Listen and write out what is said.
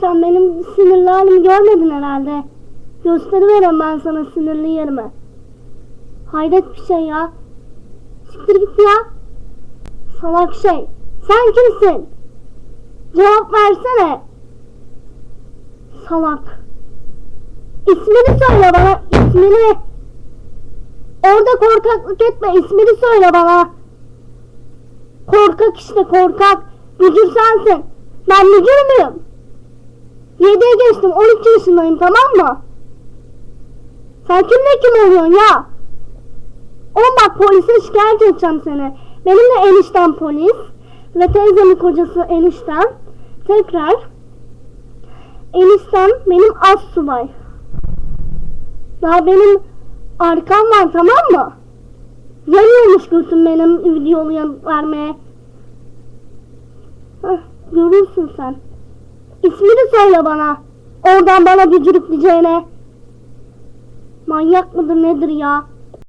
Sen benim sinirli halimi görmedin herhalde. Gösteriverem ben sana sinirli yerimi. Hayret bir şey ya. Siktir git ya. Salak şey. Sen kimsin? Cevap versene. Salak. İsmini söyle bana. ismini. Orada korkaklık etme. ismini söyle bana. Korkak işte korkak. Mücür sensin. Ben mücür müyüm? 7'ye geçtim. 12 yaşındayım tamam mı? Sen kimle kim oluyorsun ya? Oğlum bak polise şikayet edeceğim seni. Benim de eniştem polis. Ve teyzemin kocası eniştem. Tekrar. Eniştem benim az subay. Daha benim arkam var tamam mı? Yanıyormuş götüm benim videolu vermeye. Heh, görürsün sen. İsmini söyle bana. Oradan bana gücürükleyeceğine. Manyak mıdır nedir ya?